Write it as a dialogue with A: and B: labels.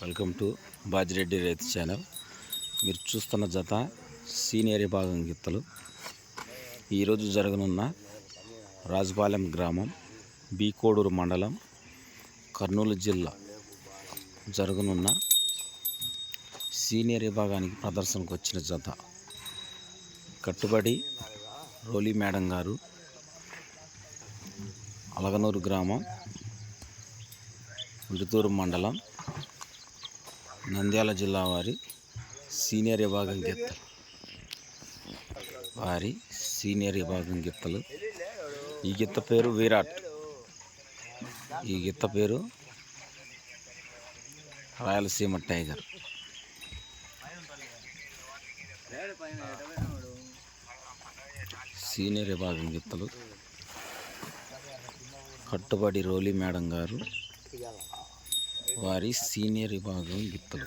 A: Welcome to Bajireddy రైతు channel. మీరు చూస్తున్న జత సీనియర్ విభాగం గిత్తలు. ఈరోజు జరగనున్న రాజుపాలెం గ్రామం బీకోడూరు మండలం కర్నూలు జిల్లా జరగనున్న సీనియర్ విభాగానికి ప్రదర్శనకు వచ్చిన జత కట్టుబడి రోలీ మేడం గారు అలగనూరు గ్రామం విడుతూరు మండలం నంద్యాల జిల్లా వారి సీనియర్ విభాగం గిత్తలు వారి సీనియర్ విభాగం గిత్తలు. ఈ గిత్త పేరు విరాట్. ఈ గిత్త పేరు రాయలసీమ టైగర్. సీనియర్ విభాగం గిత్తలు. కట్టుబడి రోలీ మేడం గారు. వారి సీనియర్ విభాగం గిత్తలు.